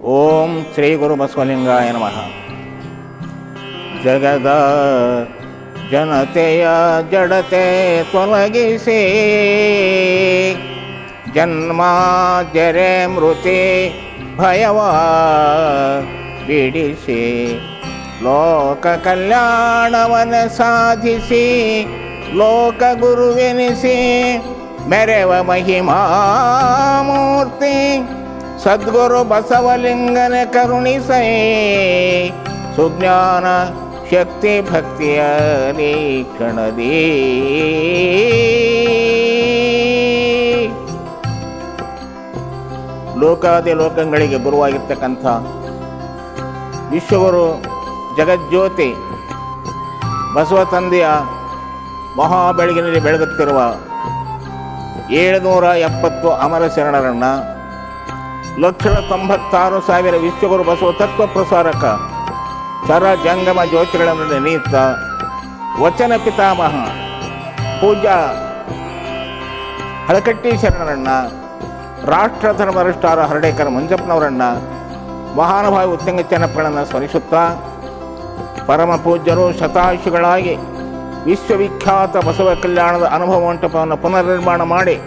ಓಂ ಶ್ರೀ ಗುರು ಬಸವಲಿಂಗಾಯ ನಮಃ. ಜಗದ ಜನತೆಯ ಜಡತೆ ತೊಲಗಿಸಿ, ಜನ್ಮ ಜರೆ ಮೃತಿ ಭಯವ ಬಿಡಿಸಿ, ಲೋಕ ಕಲ್ಯಾಣವನ ಸಾಧಿಸಿ, ಲೋಕ ಗುರುವೆನಿಸಿ, ಮೆರೆವ ಮಹಿಮಾಮೂರ್ತಿ ಸದ್ಗುರು ಬಸವಲಿಂಗನ ಕರುಣಿಸೈ, ಸುಜ್ಞಾನ ಶಕ್ತಿ ಭಕ್ತಿಯ ಕಣದಿ ಲೋಕಾದಿ ಲೋಕಗಳಿಗೆ ಗುರುವಾಗಿರ್ತಕ್ಕಂಥ ವಿಶ್ವಗುರು ಜಗಜ್ಯೋತಿ ಬಸವ ತಂದೆಯ ಮಹಾ ಬೆಳಗಿನಲ್ಲಿ ಬೆಳಗುತ್ತಿರುವ ಏಳುನೂರ ಎಪ್ಪತ್ತು ಅಮರ ಶರಣರನ್ನು ಲಕ್ಷದ ತೊಂಬತ್ತಾರು ಸಾವಿರ ವಿಶ್ವಗುರು ಬಸವ ತತ್ವ ಪ್ರಸಾರಕ ಸರ ಜಂಗಮ ಜ್ಯೋತಿಗಳನ್ನು ನೆನೆಯುತ್ತ ವಚನ ಪಿತಾಮಹ ಪೂಜಾ ಹಳಕಟ್ಟಿ ಶರಣರನ್ನ ರಾಷ್ಟ್ರ ಧರ್ಮರಷ್ಟಾರ ಹರಡೇಕರ ಮಂಜಪ್ಪನವರನ್ನ, ಮಹಾನುಭಾವಿ ಉತ್ತಂಗ ಚೆನ್ನಪ್ಪಗಳನ್ನು ಸ್ಮರಿಸುತ್ತಾ ಪರಮ ಪೂಜ್ಯರು ಶತಾಯುಷಿಗಳಾಗಿ ವಿಶ್ವವಿಖ್ಯಾತ ಬಸವ ಕಲ್ಯಾಣದ ಅನುಭವ ಮಂಟಪವನ್ನು ಪುನರ್ನಿರ್ಮಾಣ ಮಾಡಿ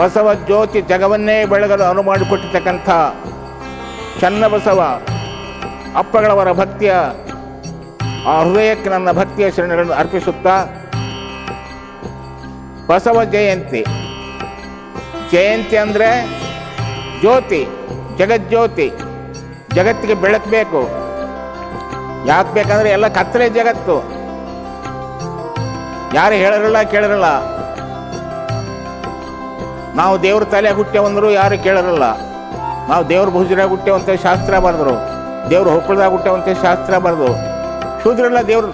ಬಸವ ಜ್ಯೋತಿ ಜಗವನ್ನೇ ಬೆಳಗಲು ಅನುವು ಮಾಡಿಕೊಟ್ಟಿರ್ತಕ್ಕಂಥ ಚನ್ನಬಸವ ಅಪ್ಪಗಳವರ ಭಕ್ತಿಯ, ಆ ಹೃದಯಕ್ಕೆ ನನ್ನ ಭಕ್ತಿಯ ಶರಣಗಳನ್ನು ಅರ್ಪಿಸುತ್ತಾ, ಬಸವ ಜಯಂತಿ. ಜಯಂತಿ ಅಂದರೆ ಜ್ಯೋತಿ, ಜಗಜ್ಯೋತಿ, ಜಗತ್ತಿಗೆ ಬೆಳಕಬೇಕು. ಯಾಕೆ ಬೇಕಂದ್ರೆ ಎಲ್ಲ ಕತ್ತಲೆ ಜಗತ್ತು. ಯಾರು ಹೇಳಿರಲ್ಲ, ಕೇಳಿರಲ್ಲ. ನಾವು ದೇವ್ರ ತಲೆ ಹುಟ್ಟೆವಂದ್ರು ಯಾರು ಕೇಳಿರಲ್ಲ ನಾವು ದೇವ್ರ ಭುಜರಾಗ ಹುಟ್ಟೆವಂತ ಶಾಸ್ತ್ರ ಬರೆದ್ರು. ದೇವ್ರ ಹೊಕ್ಕಳದಾಗ ಹುಟ್ಟೆವಂತ ಶಾಸ್ತ್ರ ಬರೆದು ಶೂದ್ರೆಲ್ಲ ದೇವ್ರ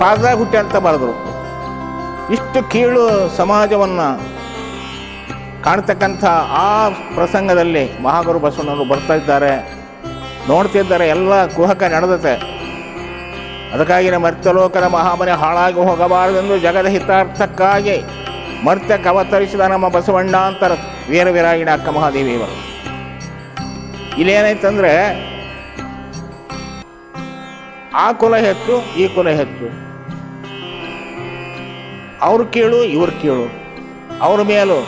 ಪಾದದಾಗ ಹುಟ್ಟೆ ಅಂತ ಬರೆದ್ರು. ಇಷ್ಟು ಕೀಳು ಸಮಾಜವನ್ನು ಕಾಣ್ತಕ್ಕಂಥ ಆ ಪ್ರಸಂಗದಲ್ಲಿ ಮಹಾಗುರು ಬಸವಣ್ಣವರು ಬರ್ತಾ ಇದ್ದಾರೆ. ನೋಡ್ತಿದ್ದಾರೆ ಎಲ್ಲ ಕುಹಕ ನಡೆದತೆ. ಅದಕ್ಕಾಗಿ ಮರ್ತಲೋಕದ ಮಹಾಮನೆ ಹಾಳಾಗಿ ಹೋಗಬಾರದೆಂದು ಜಗದ ಹಿತಾರ್ಥಕ್ಕಾಗಿ ಮರ್ತ್ಯಕ್ಕೆ ಅವತರಿಸಿದ ನಮ್ಮ ಬಸವಣ್ಣ ಅಂತಾರ. ವೀರ ವೀರಾಗಿಣ ಅಕ್ಕ ಮಹಾದೇವಿಯವರು ಇಲ್ಲೇನಾಯ್ತಂದ್ರೆ ಆ ಕುಲ ಹೆಚ್ಚು ಈ ಕುಲ ಹೆಚ್ಚು ಅವ್ರು ಕೇಳು, ಇವ್ರ ಕೇಳು. ಅವ್ರ ಮೇಲು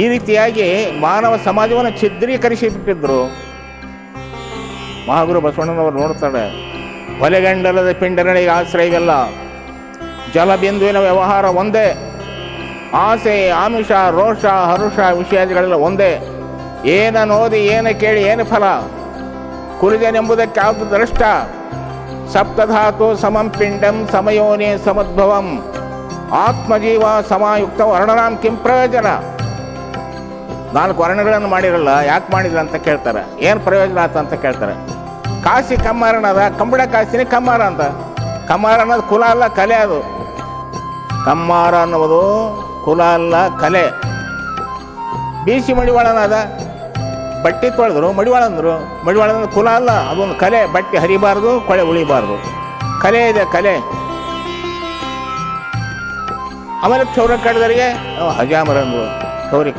ಈ ರೀತಿಯಾಗಿ ಮಾನವ ಸಮಾಜವನ್ನು ಛಿದ್ರೀಕರಿಸಿ ಬಿಟ್ಟಿದ್ರು ಮಹಾಗುರು ಬಸವಣ್ಣನವರು ನೋಡ್ತಾರೆ ಹೊಲೆಗಂಡಲದ ಪಿಂಡಗಳಿಗೆ ಆಶ್ರಯವಿಲ್ಲ. ಜಲಬಿಂದುವಿನ ವ್ಯವಹಾರ ಒಂದೇ. ಆಸೆ, ಆಮಿಷ, ರೋಷ, ಹರುಷ ವಿಷಯಾದಿಗಳೆಲ್ಲ ಒಂದೇ. ಏನ ನೋದಿ ಏನ ಕೇಳಿ, ಏನು ಫಲ? ಕುರಿಜನೆಂಬುದಕ್ಕೆ ಯಾವುದು ದೃಷ್ಟ. ಸಪ್ತಧಾತು ಸಮಂ ಪಿಂಡಂ ಸಮಯೋನಿ ಸಮದ್ಭವಂ. ಆತ್ಮಜೀವ ಸಮಾಯುಕ್ತ ವರ್ಣನಾಂ ಕಿಂ ಪ್ರಯೋಜನ. ನಾಲ್ಕು ವರ್ಣಗಳನ್ನು ಮಾಡಿರಲ್ಲ, ಯಾಕೆ ಮಾಡಿದ್ರ ಅಂತ ಕೇಳ್ತಾರೆ. ಏನು ಪ್ರಯೋಜನ ಆತ ಅಂತ ಕೇಳ್ತಾರೆ. ಕಾಶಿ ಕಮ್ಮಾರನದ ಕಂಬಳ ಕಾಸಿನಿ ಕಮ್ಮಾರ ಅಂತ. ಕಮ್ಮಾರ ಅನ್ನೋದು ಕುಲ ಅಲ್ಲ, ಕಲೆ ಅದು. ಕಮ್ಮಾರ ಅನ್ನುವುದು ಕುಲ ಅಲ್ಲ, ಕಲೆ. ಬೀಸಿ ಮಡಿವಾಳನಾದ, ಬಟ್ಟೆ ತೊಳೆದ್ರು ಮಡಿವಾಳ ಅಂದರು ಮಡಿವಾಳ ಅಂದ್ರೆ ಕುಲ ಅಲ್ಲ, ಅದೊಂದು ಕಲೆ. ಬಟ್ಟೆ ಹರಿಬಾರ್ದು, ಕೊಳೆ ಉಳಿಬಾರ್ದು. ಕಲೆ ಇದೆ, ಕಲೆ. ಆಮೇಲೆ ಕ್ಷೌರ ಕಡ್ದರಿಗೆ ಹಜಾಮರ ಅಂದ್ರು ಕ್ಷೌರಿಕ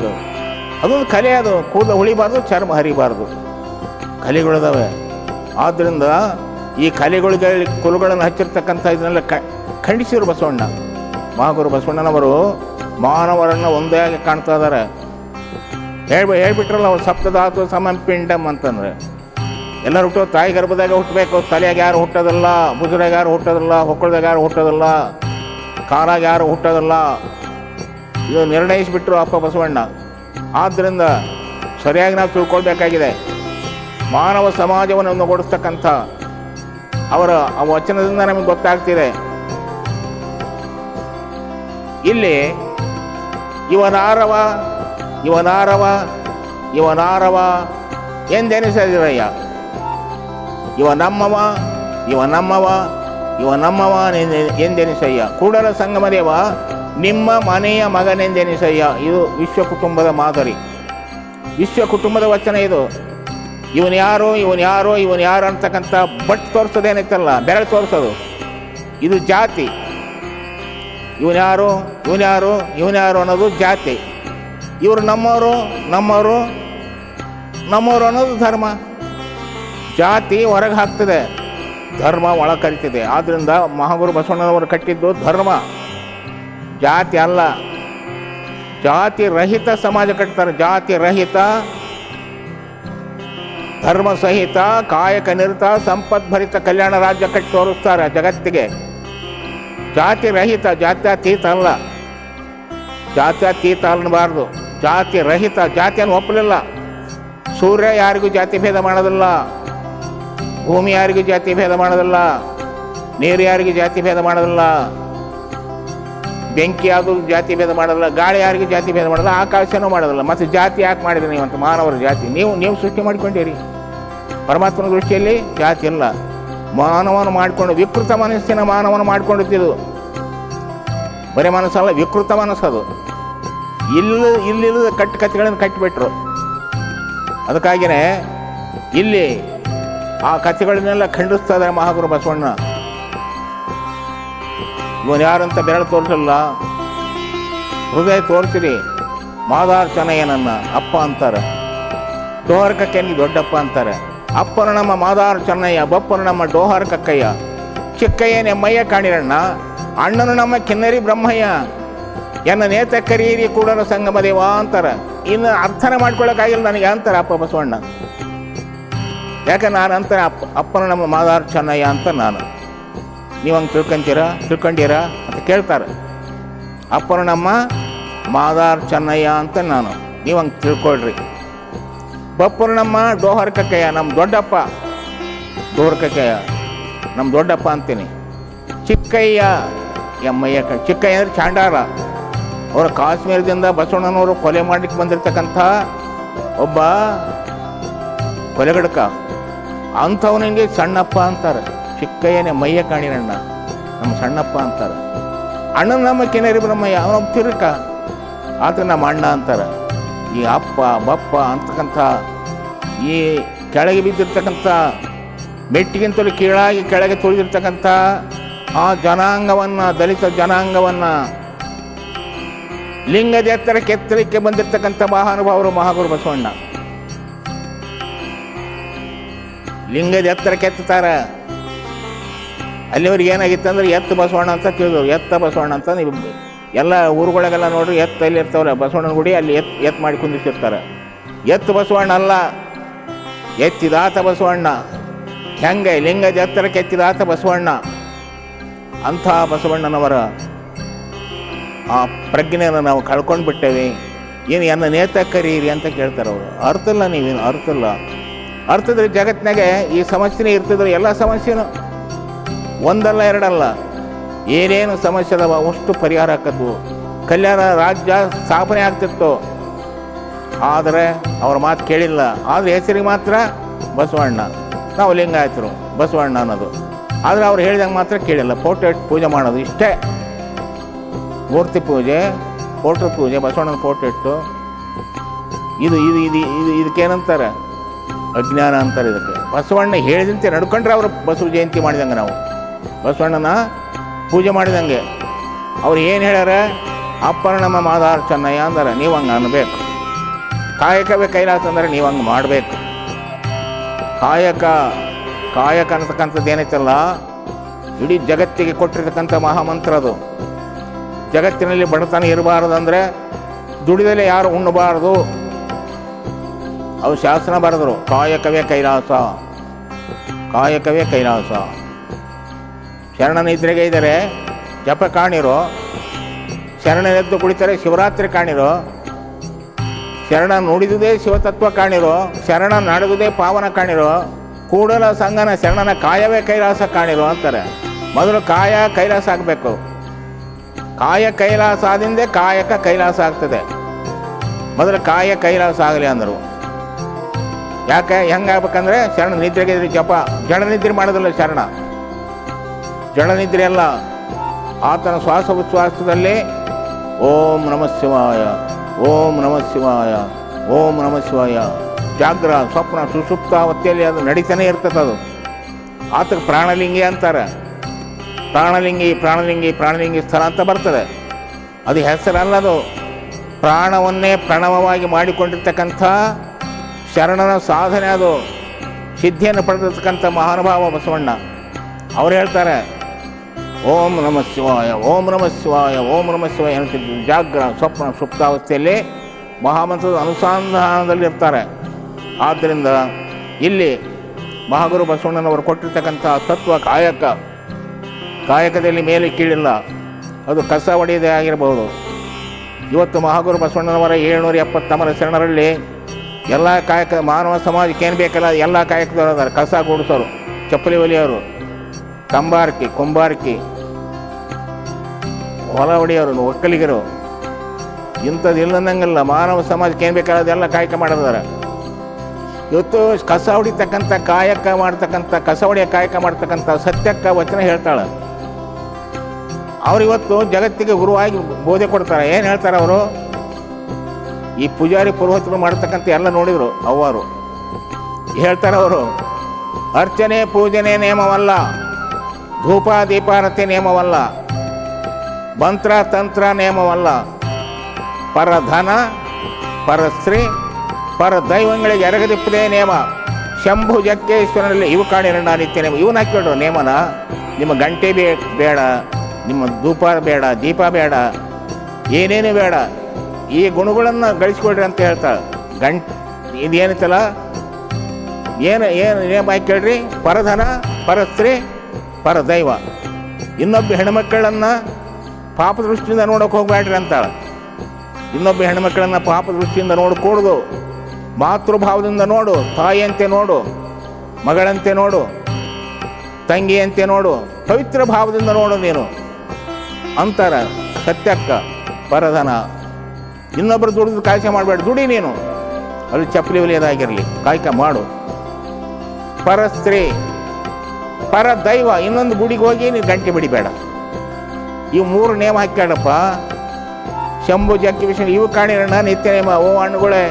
ಅದೊಂದು ಕಲೆ ಅದು. ಕೂದಲು ಉಳಿಬಾರ್ದು, ಚರ್ಮ ಹರಿಬಾರ್ದು. ಕಲೆಗಳಿದಾವೆ. ಆದ್ದರಿಂದ ಈ ಕಲೆಗಳಿಗೆ ಕುಲಗಳನ್ನು ಹಚ್ಚಿರ್ತಕ್ಕಂಥ ಇದನ್ನೆಲ್ಲ ಕ, ಖಂಡಿಸಿದ್ರು ಬಸವಣ್ಣ. ಮಹಾಗುರು ಬಸವಣ್ಣನವರು ಮಾನವರನ್ನು ಒಂದೇ ಆಗಿ ಕಾಣ್ತಾ ಇದ್ದಾರೆ ಹೇಳ್ಬ, ಹೇಳ್ಬಿಟ್ರಲ್ಲ ಅವ್ರು ಸಪ್ತಧಾತು ಸಮಪಿಂಡಮ್ ಅಂತಂದ್ರೆ. ಎಲ್ಲರೂ ಹುಟ್ಟೋ, ತಾಯಿ ಗರ್ಭದಾಗ ಹುಟ್ಟಬೇಕು. ತಲೆಯಾಗ ಯಾರು ಹುಟ್ಟೋದಿಲ್ಲ ಭುಜರಾಗ ಯಾರು ಹುಟ್ಟೋದಿಲ್ಲ, ಹೊಕ್ಕಳದಾಗ ಯಾರು ಹುಟ್ಟೋದಿಲ್ಲ, ಕಾಲಾಗ ಯಾರು ಹುಟ್ಟೋದಿಲ್ಲ. ಇದು ನಿರ್ಣಯಿಸಿಬಿಟ್ರು ಅಪ್ಪ ಬಸವಣ್ಣ. ಆದ್ದರಿಂದ ಸರಿಯಾಗಿ ನಾವು ತಿಳ್ಕೊಳ್ಬೇಕಾಗಿದೆ. ಮಾನವ ಸಮಾಜವನ್ನು ಒಂದುಗೂಡಿಸ್ತಕ್ಕಂಥ ಅವರ, ಆ ವಚನದಿಂದ ನಮಗೆ ಗೊತ್ತಾಗ್ತಿದೆ. ಇಲ್ಲಿ ಇವನಾರವ ಇವನಾರವ ಇವನಾರವ ಎಂದೆನಿಸದಿರಯ್ಯ. ಇವ ನಮ್ಮವ ಇವ ನಮ್ಮವ ಇವ ನಮ್ಮವ ಎಂದೆನಿಸಯ್ಯ. ಕೂಡಲ ಸಂಗಮದೇವ, ನಿಮ್ಮ ಮನೆಯ ಮಗನೆಂದೆನಿಸಯ್ಯ. ಇದು ವಿಶ್ವ ಕುಟುಂಬದ ಮಾದರಿ. ವಿಶ್ವ ಕುಟುಂಬದ ವಚನ ಇದು. ಇವನು ಯಾರು ಇವನು ಯಾರು ಇವನು ಯಾರು ಅಂತಕ್ಕಂಥ ಬಟ್ ತೋರಿಸೋದೇನಿತ್ತಲ್ಲ, ಬೆರಳು ತೋರಿಸೋದು. ಇದು ಜಾತಿ. ಇವನು ಯಾರು ಇವನು ಯಾರು ಇವನು ಯಾರು ಅನ್ನೋದು ಜಾತಿ. ಇವರು ನಮ್ಮವರು ನಮ್ಮವರು ನಮ್ಮವರು ಅನ್ನೋದು ಧರ್ಮ. ಜಾತಿ ಹೊರಗೆ ಹಾಕ್ತದೆ, ಧರ್ಮ ಒಳ ಕರಿತಿದೆ. ಆದ್ದರಿಂದ ಮಹಾಗುರು ಬಸವಣ್ಣನವರು ಕಟ್ಟಿದ್ದು ಧರ್ಮ. ಜಾತಿ ಅಲ್ಲ. ಜಾತಿ ರಹಿತ ಸಮಾಜ ಕಟ್ತಾರೆ. ಜಾತಿ ರಹಿತ, ಧರ್ಮ ಸಹಿತ ಕಾಯಕ ನಿರತ ಸಂಪದ್ಭರಿತ ಕಲ್ಯಾಣ ರಾಜ್ಯ ಕಟ್ಟಿ ತೋರಿಸ್ತಾರೆ ಜಗತ್ತಿಗೆ. ಜಾತಿ ರಹಿತ ಜಾತ್ಯತೀತ ಅಲ್ಲ ಜಾತ್ಯತೀತ ಅನ್ನಬಾರ್ದು ಜಾತಿ ರಹಿತ, ಜಾತಿಯನ್ನು ಒಪ್ಪಲಿಲ್ಲ. ಸೂರ್ಯ ಯಾರಿಗೂ ಜಾತಿ ಭೇದ ಮಾಡೋದಿಲ್ಲ. ಭೂಮಿ ಯಾರಿಗೂ ಜಾತಿ ಭೇದ ಮಾಡೋದಿಲ್ಲ. ನೀರು ಯಾರಿಗೂ ಜಾತಿ ಭೇದ ಮಾಡೋದಿಲ್ಲ. ಬೆಂಕಿ ಯಾವುದು ಜಾತಿ ಭೇದ ಮಾಡೋದಿಲ್ಲ. ಗಾಳಿ ಯಾರಿಗೂ ಜಾತಿ ಭೇದ ಮಾಡೋದಿಲ್ಲ. ಆಕಾಶನೂ ಮಾಡೋದಿಲ್ಲ. ಮತ್ತು ಜಾತಿ ಯಾಕೆ ಮಾಡಿದ್ರಿ ನೀವು ಅಂತ ಮಾನವರ ಜಾತಿ? ನೀವು ನೀವು ಸೃಷ್ಟಿ ಮಾಡಿಕೊಂಡಿರಿ. ಪರಮಾತ್ಮನ ದೃಷ್ಟಿಯಲ್ಲಿ ಜಾತಿ ಇಲ್ಲ. ಮಾನವನು ಮಾಡಿಕೊಂಡು, ವಿಕೃತ ಮನಸ್ಸಿನ ಮಾನವನ ಮಾಡಿಕೊಂಡಿದ್ದು ಬರೀ ಮನಸ್ಸಲ್ಲ, ವಿಕೃತ ಮನಸ್ಸದು. ಇಲ್ಲಿ, ಇಲ್ಲಿಲ್ಲದ ಕಟ್ಟು ಕಥೆಗಳನ್ನು ಕಟ್ಟಿಬಿಟ್ರು. ಅದಕ್ಕಾಗಿನೇ ಇಲ್ಲಿ ಆ ಕಥೆಗಳನ್ನೆಲ್ಲ ಖಂಡಿಸ್ತಾ ಇದ್ದಾರೆ ಮಹಾಗುರು ಬಸವಣ್ಣ. ಇವನು ಯಾರಂತ ಬೆರಳು ತೋರಿಸಲ್ಲ. ಹೃದಯ ತೋರಿಸಿರಿ ಮಾದಾರ್ ಏನನ್ನ ಅಪ್ಪ ಅಂತಾರೆ. ತೋರ್ಕಕ್ಕೆ ನೀ ದೊಡ್ಡಪ್ಪ ಅಂತಾರೆ. ಅಪ್ಪನ ನಮ್ಮ ಮಾದಾರ್ ಚೆನ್ನಯ್ಯ ನಮ್ಮ ಡೋಹರ್ ಕಕ್ಕಯ್ಯ. ಚಿಕ್ಕಯ್ಯ ನೆಮ್ಮಯ್ಯ ಕಾಣಿರಣ್ಣ, ಅಣ್ಣನು ನಮ್ಮ ಕಿನ್ನರಿ ಬ್ರಹ್ಮಯ್ಯ. ಎನ್ನ ನೇತ ಕರೀರಿ ಕೂಡಲ ಸಂಗಮ ದೇವ ಅಂತಾರ. ಇನ್ನು ಅರ್ಥನ ಮಾಡ್ಕೊಳಕ್ಕಾಗಿಲ್ಲ ನನಗೆ ಅಂತಾರ ಅಪ್ಪ ಬಸವಣ್ಣ. ಯಾಕೆ ನಾನು ಅಂತಾರೆ ಅಪ್ಪ ಅಪ್ಪನ ನಮ್ಮ ಮಾದಾರ್ ಚೆನ್ನಯ್ಯ ಅಂತ ನಾನು. ನೀವು ಹಂಗೆ ತಿಳ್ಕೊಂತೀರಾ? ತಿಳ್ಕೊಂಡಿರಾ? ಅಂತ ಕೇಳ್ತಾರೆ. ಅಪ್ಪನ ನಮ್ಮ ಮಾದಾರ್ ಚೆನ್ನಯ್ಯ ಅಂತ ನಾನು. ನೀವು ಹಂಗೆ ತಿಳ್ಕೊಳ್ರಿ. ಬಪ್ಪರು ನಮ್ಮ ಡೋಹರ್ ಕಕ್ಕಯ್ಯ ನಮ್ಮ ದೊಡ್ಡಪ್ಪ. ಡೋಹರ್ ಕಕ್ಕಯ್ಯ ನಮ್ಮ ದೊಡ್ಡಪ್ಪ ಅಂತೀನಿ. ಚಿಕ್ಕಯ್ಯ, ಎಮ್ಮಯ್ಯ ಕ, ಚಿಕ್ಕಯ್ಯ ಅಂದರೆ ಚಾಂಡಾರ ಅವರು ಕಾಶ್ಮೀರದಿಂದ ಬಸವಣ್ಣನವರು ಕೊಲೆ ಮಾಡಲಿಕ್ಕೆ ಬಂದಿರತಕ್ಕಂಥ ಒಬ್ಬ ಕೊಲೆಗಡಕ. ಅಂಥವನಿಗೆ ಸಣ್ಣಪ್ಪ ಅಂತಾರೆ. ಚಿಕ್ಕಯ್ಯನೇ ಮಯ್ಯ ಕಾಣಿನಣ್ಣ ನಮ್ಮ ಸಣ್ಣಪ್ಪ ಅಂತಾರೆ. ಅಣ್ಣನ ನಮ್ಮ ಕಿನರಿ ಬ್ರಹ್ಮಯ್ಯ, ಅವನೊಬ್ಬ ತಿರುಕ. ಆತ ನಮ್ಮ ಅಣ್ಣ ಅಂತಾರೆ. ಈ ಅಪ್ಪ, ಬಪ್ಪ ಅಂತಕ್ಕಂಥ ಈ ಕೆಳಗೆ ಬಿದ್ದಿರ್ತಕ್ಕಂಥ, ಮೆಟ್ಟಿಗಿಂತಲೂ ಕೀಳಾಗಿ ಕೆಳಗೆ ತುಳಿದಿರ್ತಕ್ಕಂಥ ಆ ಜನಾಂಗವನ್ನು, ದಲಿತ ಜನಾಂಗವನ್ನು ಲಿಂಗದ ಕೆತ್ತಲಿಕ್ಕೆ ಬಂದಿರ್ತಕ್ಕಂಥ ಮಹಾನುಭಾವರು ಮಹಾಗುರು ಬಸವಣ್ಣ. ಲಿಂಗದ ಎತ್ತರ ಕೆತ್ತಾರ ಅಲ್ಲಿವರಿಗೆ ಏನಾಗಿತ್ತು ಎತ್ತು ಬಸವಣ್ಣ ಅಂತ ಕೇಳಿದ್ರು ಎತ್ತ ಬಸವಣ್ಣ ಅಂತ ನೀವು ಎಲ್ಲ ಊರುಗಳಿಗೆಲ್ಲ ನೋಡ್ರಿ ಎತ್ತ ಅಲ್ಲಿ ಇರ್ತಾವ್ರೆ ಬಸವಣ್ಣನ ಗುಡಿ ಅಲ್ಲಿ ಎತ್ ಎತ್ತು ಮಾಡಿ ಕುಂದಿಸಿರ್ತಾರೆ ಎತ್ತು ಬಸವಣ್ಣ ಅಲ್ಲ. ಎತ್ತಿದಾತ ಬಸವಣ್ಣ. ಹೆಂಗೆ ಲಿಂಗದ ಎತ್ತರಕ್ಕೆ ಎತ್ತಿದಾತ ಬಸವಣ್ಣ. ಅಂಥ ಬಸವಣ್ಣನವರ ಆ ಪ್ರಜ್ಞೆಯನ್ನು ನಾವು ಕಳ್ಕೊಂಡು ಬಿಟ್ಟೇವೆ. ಏನು ಎನ್ನ ನೇತ ಕರೀರಿ ಅಂತ ಕೇಳ್ತಾರೆ ಅವರು. ಅರ್ಥಲ್ಲ ನೀವೇನು? ಅರ್ಥ ಇಲ್ಲ. ಅರ್ಥದ್ರೆ ಜಗತ್ತಿನಾಗೆ ಈ ಸಮಸ್ಯೆನೇ ಇರ್ತಿದ್ರು ಎಲ್ಲ ಸಮಸ್ಯೆನೂ ಒಂದಲ್ಲ ಎರಡಲ್ಲ. ಏನೇನು ಸಮಸ್ಯೆ ಅದಾವ, ಅಷ್ಟು ಪರಿಹಾರ ಆಕದ್ವು ಕಲ್ಯಾಣ ರಾಜ್ಯ ಸ್ಥಾಪನೆ ಆಗ್ತಿತ್ತು. ಆದರೆ ಅವ್ರ ಮಾತು ಕೇಳಿಲ್ಲ. ಆದರೆ ಹೆಸರಿಗೆ ಮಾತ್ರ ಬಸವಣ್ಣ. ನಾವು ಲಿಂಗಾಯತರು, ಬಸವಣ್ಣ ಅನ್ನೋದು. ಆದರೆ ಅವ್ರು ಹೇಳಿದಂಗೆ ಮಾತ್ರ ಕೇಳಿಲ್ಲ. ಇಟ್ಟು ಪೂಜೆ ಮಾಡೋದು ಇಷ್ಟೇ. ಮೂರ್ತಿ ಪೂಜೆ ಫೋಟೋ ಪೂಜೆ, ಬಸವಣ್ಣನ ಇಟ್ಟು ಇದು ಇದು ಇದು ಇದು, ಇದಕ್ಕೇನಂತಾರೆ? ಅಜ್ಞಾನ ಅಂತಾರೆ ಇದಕ್ಕೆ. ಬಸವಣ್ಣ ಹೇಳಿದಂತೆ ನಡ್ಕೊಂಡ್ರೆ ಅವರು ಬಸವ ಜಯಂತಿ ಮಾಡಿದಂಗೆ ನಾವು. ಬಸವಣ್ಣನ ಪೂಜೆ ಮಾಡಿದಂಗೆ. ಅವ್ರು ಏನು ಹೇಳ್ಯಾರ? ಅಪ್ಪರ್ಣಮ ಮಾದಾರ್ ಚೆನ್ನಯ್ಯ ಅಂದರೆ, ನೀವು ಹಂಗೆ ಅನ್ಬೇಕು. ಕಾಯಕವೇ ಕೈಲಾಸ ಅಂದರೆ ನೀವು ಹಂಗೆ ಮಾಡಬೇಕು. ಕಾಯಕ ಕಾಯಕ ಅನ್ನತಕ್ಕಂಥದ್ದು ಏನೈತಲ್ಲ, ಇಡೀ ಜಗತ್ತಿಗೆ ಕೊಟ್ಟಿರ್ತಕ್ಕಂಥ ಮಹಾಮಂತ್ರ ಅದು. ಜಗತ್ತಿನಲ್ಲಿ ಬಡತನ ಇರಬಾರದು ಅಂದರೆ ಯಾರು ಉಣ್ಣಬಾರದು? ಅವು ಶಾಸನ ಬರೆದರು, ಕಾಯಕವೇ ಕೈಲಾಸ. ಕಾಯಕವೇ ಕೈಲಾಸ. ಶರಣ ಇದ್ರೆಗೆ ಇದ್ದಾರೆ. ಜಪ ಕಾಣಿರೋ. ಶರಣನೆದ್ದು ಕುಳಿತರೆ ಶಿವರಾತ್ರಿ ಕಾಣಿರೋ. ಶರಣ ನುಡಿದುದೇ ಶಿವತತ್ವ ಕಾಣಿರೋ. ಶರಣ ನಡೆದುದೇ ಪಾವನ ಕಾಣಿರೋ. ಕೂಡಲ ಸಂಗನ ಶರಣನ ಕಾಯವೇ ಕೈಲಾಸ ಕಾಣಿರೋ ಅಂತಾರೆ. ಮೊದಲು ಕಾಯ ಕೈಲಾಸ ಆಗಬೇಕು. ಕಾಯ ಕೈಲಾಸ ಆದಿಂದೇ ಕಾಯಕ ಕೈಲಾಸ ಆಗ್ತದೆ. ಮೊದಲು ಕಾಯ ಕೈಲಾಸ ಆಗಲಿ ಅಂದರು. ಯಾಕೆ? ಹೆಂಗಾಗಬೇಕಂದ್ರೆ ಶರಣ ನಿದ್ರೆಗೆ ಜಪ. ಜಡ ನಿದ್ರೆ ಮಾಡೋದಿಲ್ಲ ಶರಣ. ಜಡ ನಿದ್ರೆ ಅಲ್ಲ ಆತನ ಶ್ವಾಸ ಉಚ್ಛ್ವಾಸದಲ್ಲಿ ಓಂ ನಮಃ ಶಿವಾಯ, ಓಂ ನಮಃ ಶಿವಾಯ, ಓಂ ನಮಃ ಶಿವಾಯ. ಜಾಗ್ರ, ಸ್ವಪ್ನ ಸುಸುಪ್ತ ಅವತ್ತಿಯಲ್ಲಿ ಅದು ನಡೀತಾನೆ ಇರ್ತದೆ ಅದು. ಆತಕ್ಕೆ ಪ್ರಾಣಲಿಂಗಿ ಅಂತಾರೆ. ಪ್ರಾಣಲಿಂಗಿ ಪ್ರಾಣಲಿಂಗಿ ಪ್ರಾಣಲಿಂಗಿ ಸ್ಥಳ ಅಂತ ಬರ್ತದೆ. ಅದು ಹೆಸರಲ್ಲದು. ಪ್ರಾಣವನ್ನೇ ಪ್ರಣವವಾಗಿ ಮಾಡಿಕೊಂಡಿರ್ತಕ್ಕಂಥ ಶರಣನ ಸಾಧನೆ ಅದು. ಸಿದ್ಧಿಯನ್ನು ಪಡೆದಿರ್ತಕ್ಕಂಥ ಮಹಾನುಭಾವ ಬಸವಣ್ಣ. ಅವ್ರು ಹೇಳ್ತಾರೆ ಓಂ ನಮ ಶಿವಾಯ, ಓಂ ನಮ ಶಿವಾಯ, ಓಂ ನಮ ಶಿವಾಯ ಅನ್ನುತ್ತಿದ್ದು ಜಾಗ್ರ ಸ್ವಪ್ನ ಸುಪ್ತಾವಸ್ಥೆಯಲ್ಲಿ ಮಹಾಮಂತ್ರದ ಅನುಸಂಧಾನದಲ್ಲಿ ಇರ್ತಾರೆ. ಆದ್ದರಿಂದ ಇಲ್ಲಿ ಮಹಾಗುರು ಬಸವಣ್ಣನವರು ಕೊಟ್ಟಿರ್ತಕ್ಕಂಥ ತತ್ವ ಕಾಯಕ, ಕಾಯಕದಲ್ಲಿ ಮೇಲೆ ಕೀಳಿಲ್ಲ. ಅದು ಕಸ ಒಡೆಯದೇ ಆಗಿರಬಹುದು ಇವತ್ತು ಮಹಾಗುರು ಬಸವಣ್ಣನವರ ಏಳ್ನೂರ ಎಪ್ಪತ್ತಮರ ಶರಣರಲ್ಲಿ ಎಲ್ಲ ಕಾಯಕ ಮಾನವ ಸಮಾಜಕ್ಕೆ ಏನು ಬೇಕಲ್ಲ, ಎಲ್ಲ ಕಾಯಕದವರು ಕಸ ಗುಡಿಸೋರು ಚಪ್ಪಲಿ ಒಲಿಯೋರು ಕಂಬಾರಕಿ ಕುಂಬಾರಕಿ. ಹೊಲ ಹೊಡೆಯೋರು ಒಕ್ಕಲಿಗರು. ಇಂಥದ್ದು ಇಲ್ಲದಂಗಲ್ಲ, ಮಾನವ ಸಮಾಜಕ್ಕೆ ಏನು ಬೇಕಾದೆಲ್ಲ ಕಾಯಕ ಮಾಡಿದಾರೆ ಇವತ್ತು ಕಸ ಹೊಡಿತಕ್ಕಂಥ, ಕಾಯಕ ಮಾಡ್ತಕ್ಕಂಥ, ಕಸ ಹೊಡೆಯ ಕಾಯಕ ಮಾಡ್ತಕ್ಕಂಥ ಸತ್ಯಕ್ಕ ವಚನ ಹೇಳ್ತಾಳೆ. ಅವ್ರು ಇವತ್ತು ಜಗತ್ತಿಗೆ ಗುರುವಾಗಿ ಬೋಧೆ ಕೊಡ್ತಾರೆ. ಏನು ಹೇಳ್ತಾರೆ ಅವರು? ಈ ಪೂಜಾರಿ ಪುರೋಹಿತರು ಮಾಡ್ತಕ್ಕಂಥ ಎಲ್ಲ ನೋಡಿದರು ಅವರು ಹೇಳ್ತಾರೆ ಅವರು, ಅರ್ಚನೆ ಪೂಜನೆ ನಿಯಮವಲ್ಲ ಧೂಪ ದೀಪಾರತಿ ನಿಯಮವಲ್ಲ. ಮಂತ್ರ ತಂತ್ರ ನಿಯಮವಲ್ಲ. ಪರಧನ ಪರಸ್ತ್ರೀ ಪರ ದೈವಗಳಿಗೆ ಎರಗದಿಪ್ಪದೇ ನಿಯಮ. ಶಂಭು ಜಕ್ಕೇಶ್ವರನಲ್ಲಿ ಇವು ಕಾಣಿರಣ್ಣ ನಿತ್ಯ ನೇಮ ಇವನ್ನ ಹಾಕಿಬಿಡ್ರು ನೇಮನ ನಿಮ್ಮ ಗಂಟೆ ಬೇ, ಬೇಡ, ನಿಮ್ಮ ಧೂಪ ಬೇಡ, ದೀಪ ಬೇಡ, ಏನೇನು ಬೇಡ. ಈ ಗುಣಗಳನ್ನು ಗಳಿಸ್ಕೊಡ್ರಿ ಅಂತ ಹೇಳ್ತಾಳೆ. ಗಂಟ್, ಇದೇನಿತ್ತಲ್ಲ? ಏನು ಏನು ನೇಮ ಕೇಳ್ರಿ? ಪರಧನ ಪರಸ್ತ್ರೀ ಪರದೈವ. ಇನ್ನೊಬ್ಬ ಹೆಣ್ಮಕ್ಕಳನ್ನು ಪಾಪ ದೃಷ್ಟಿಯಿಂದ ನೋಡೋಕೆ ಹೋಗ್ಬೇಡ್ರಿ ಅಂತಾಳೆ. ಇನ್ನೊಬ್ಬ ಹೆಣ್ಮಕ್ಕಳನ್ನು ಪಾಪ ದೃಷ್ಟಿಯಿಂದ ನೋಡಕೂಡ್ದು ಮಾತೃಭಾವದಿಂದ ನೋಡು, ತಾಯಿಯಂತೆ ನೋಡು, ಮಗಳಂತೆ ನೋಡು, ತಂಗಿಯಂತೆ ನೋಡು, ಪವಿತ್ರ ಭಾವದಿಂದ ನೋಡು ನೀನು. ಅಂತಾರ ಸತ್ಯಕ್ಕ ಪರಧನ. ಇನ್ನೊಬ್ಬರು ದುಡಿದು ಕಾಯ್ಕೆ ಮಾಡಬೇಡ, ದುಡಿ ನೀನು. ಅಲ್ಲಿ ಚಪ್ಪಲಿ ಒಲಿಯೋದಾಗಿರಲಿ, ಕಾಯ್ಕ ಮಾಡು. ಪರಸ್ತ್ರೀ. ಪರ ದೈವ ಇನ್ನೊಂದು ಗುಡಿಗೆ ಹೋಗಿ ನೀನು ಗಂಟೆ ಬಿಡಿಬೇಡ. ಇವು ಮೂರು ನೇಮ ಹಾಕ್ಯಾಡಪ್ಪ ಶಂಭು ಜಕ್ಕಿ ವಿಷ್ಣು, ಇವು ಕಾಣಿರಣ್ಣ, ನಿತ್ಯ ನೇಮ ಓ ಹಣ್ಣುಗಳೇ